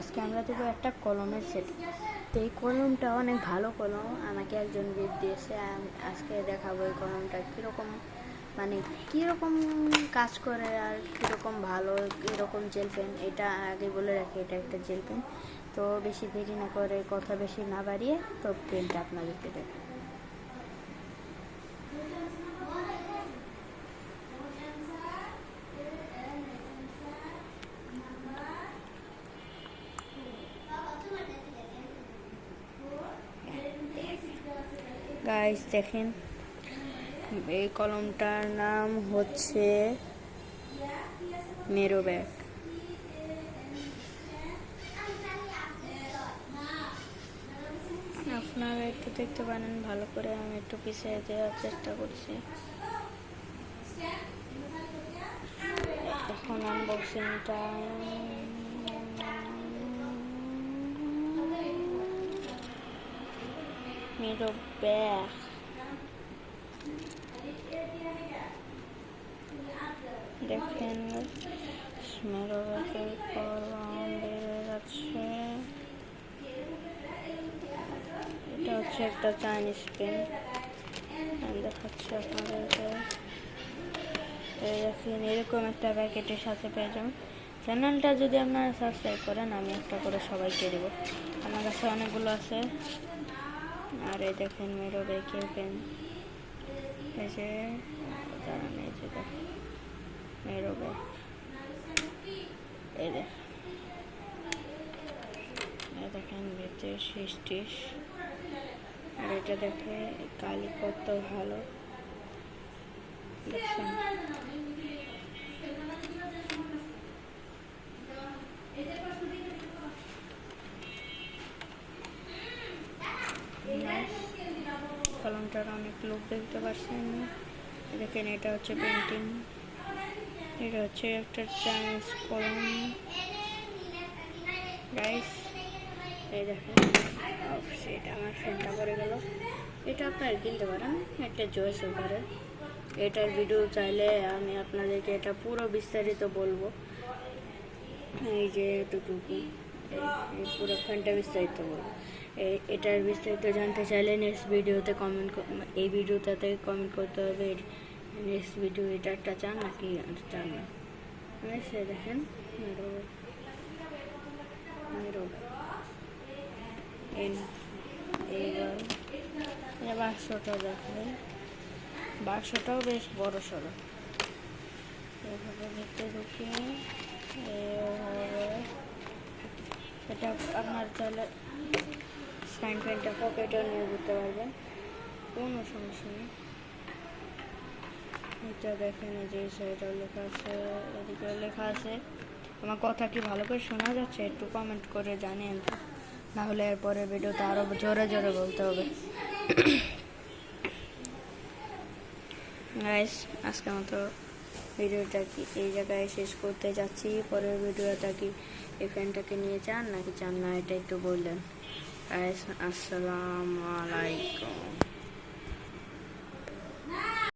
আজকে আমরা দেবো একটা কলমের সেট। তো এই কলমটা অনেক ভালো কলম। আমাকে একজন গিফট দিয়েছে। আজকে দেখাবো এই কলমটা কীরকম মানে কীরকম কাজ করে আর কীরকম ভালো, কীরকম জেল পেন এটা আগে বলে রাখি, এটা একটা জেল পেন তো বেশি দেরি না করে কথা বেশি না বাড়িয়ে তো পেনটা আপনাদেরকে দেবো গাইস দেখেন, এই কলমটার নাম হচ্ছে মেরো ব্যাগ আপনারা একটু দেখতে পারেন, ভালো করে আমি একটু পিছিয়ে দেওয়ার চেষ্টা করছি। এখন আনবক্সিংটা মেরো ব্যাগ দেখেন মেরো ব্যাগের পর বেড়ে যাচ্ছে এটা হচ্ছে একটা চাইনিজ পেন দেখাচ্ছি আপনাদেরকে দেখেন এরকম একটা প্যাকেটের সাথে পেয়ে যাবেন চ্যানেলটা যদি আপনারা সাবস্ক্রাইব করেন, আমি একটা করে সবাইকে দেবো। আমার কাছে অনেকগুলো আছে। আর এই দেখেন মেরো ব্যাগের পেন এই যে, দাঁড়ান দেখেন মেরো ব্যাগ এই দেখেন দেখেন ভিতরে শীষ টিস আর এটা দেখে কালি কত ভালো। দেখছেন? কলমটার অনেক লোক দেখতে পাচ্ছেন দেখেন, এটা হচ্ছে পেন্টিং এটা হচ্ছে একটা চাইনিজ কলম। গাইস এই দেখেন। সেটা আমার ফ্রেন্ডটা করে গেল। এটা আপনারা কিনতে পারেন, একটা জয় সুপারে এটার ভিডিও চাইলে আমি আপনাদেরকে এটা পুরো বিস্তারিত বলব। এই যে এতটুকু। এই- এই পুরো ফ্যানটা বিস্তারিত বলব। এটার বিস্তারিত জানতে চাইলে নেক্সট ভিডিওতে কমেন্ট এই ভিডিওটাতে কমেন্ট করতে হবে নেক্সট ভিডিও এটা একটা চান নাকি চান না? সে দেখেন এইবার বাক্সটা দেখেন। বাক্সটাও বেশ বড় সড়ো এইভাবে ভিতরে ঢুকিয়ে এইভাবে এটা আপনার চাইলে সাইন পেনটা পকেটও নিয়ে যেতে পারবেন। কোনো সমস্যা নেই। এটা দেখেন এই যে সাইডেও লেখা আছে এদিকে লেখা আছে। আমার কথা কি ভালো করে শোনা যাচ্ছে? একটু কমেন্ট করে জানেন নাহলে এরপরে ভিডিওতে আরও জোরে জোরে বলতে হবে। গাইস আজকের মতো ভিডিওটা কি এই জায়গায় শেষ করতে যাচ্ছি। পরের ভিডিওটা কি এই ফ্যানটাকে নিয়ে চান নাকি চান না, এটা একটু বললেন। আসসালামু আলাইকুম।